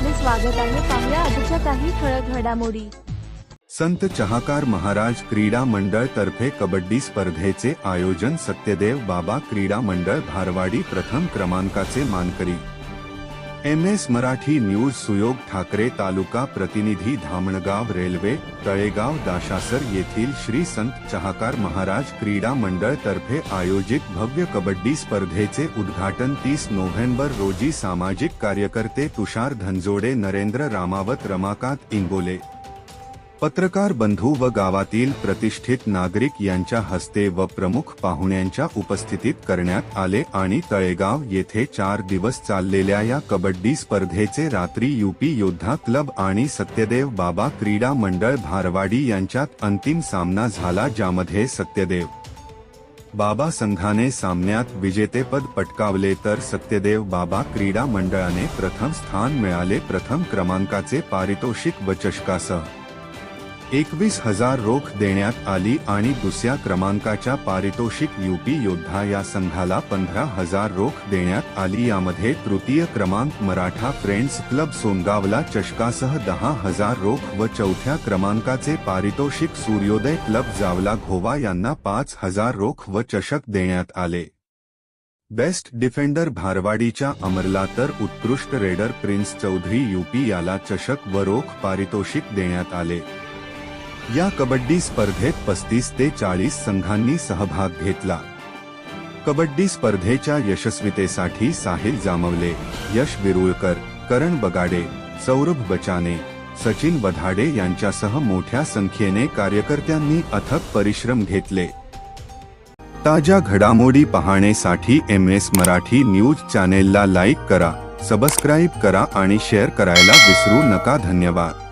स्वागत आहे पाहुया आजच्या काही ठळक घडामोडी. संत चहाकार महाराज क्रीडा मंडळ तर्फे कबड्डी स्पर्धेचे आयोजन सत्यदेव बाबा क्रीडा मंडळ भारवाडी प्रथम क्रमांकाचे मानकरी. M S Marathi news Suyog Thakre तालुका प्रतिनिधी धामणगाव रेल्वे तळेगाव दाशासर येथील श्री संत चहाकार महाराज क्रीडा मंडळ तर्फे आयोजित भव्य कबड्डी स्पर्धेचे उद्घाटन तीस नोव्हेंबर रोजी सामाजिक कार्यकर्ते तुषार धनजोडे नरेंद्र रामावत रमाकांत इंगोले. पत्रकार बंधू व गावातील प्रतिष्ठित नागरिक यांच्या हस्ते व प्रमुख पाहुण्यांच्या उपस्थितीत करण्यात आले आणि तळेगाव येथे चार दिवस चाललेल्या या कबड्डी स्पर्धेचे रात्री युपी योद्धा क्लब आणि सत्यदेव बाबा क्रीडा मंडळ भारवाडी यांच्यात अंतिम सामना झाला ज्यामध्ये सत्यदेव बाबा संघाने सामन्यात विजेतेपद पटकावले तर सत्यदेव बाबा क्रीडा मंडळाने प्रथम स्थान मिळाले प्रथम क्रमांकाचे पारितोषिक व चषकासह. एकवीस हजार रोख देण्यात आली आणि दुसऱ्या क्रमांकाच्या पारितोषिक युपी योद्धा या संघाला पंधरा हजार रोख देण्यात आली. यामध्ये तृतीय क्रमांक मराठा फ्रेंड्स क्लब सोनगावला चषकासह दहा हजार रोख व चौथ्या क्रमांकाचे पारितोषिक सूर्योदय क्लब जावला. घोवा यांना पाच हजार रोख व चषक देण्यात आले. बेस्ट डिफेंडर भारवाडीच्या अमरला तर उत्कृष्ट रेडर प्रिन्स चौधरी युपी याला चषक व रोख पारितोषिक देण्यात आले. या कबड्डी स्पर्धेत पस्तीस ते चाळीस संघांनी सहभाग घेतला. कबड्डी स्पर्धेच्या यशस्वीतेसाठी साहिल जामवले यश विरुळकर करण बगाडे सौरभ बचाने सचिन बधाडे यांच्यासह मोठ्या संख्येने कार्यकर्त्यांनी अथक परिश्रम घेतले. ताज्या घडामोडी पाहण्यासाठी एम एस मराठी न्यूज चॅनेलला लाईक करा सबस्क्राईब करा आणि शेअर करायला विसरू नका. धन्यवाद.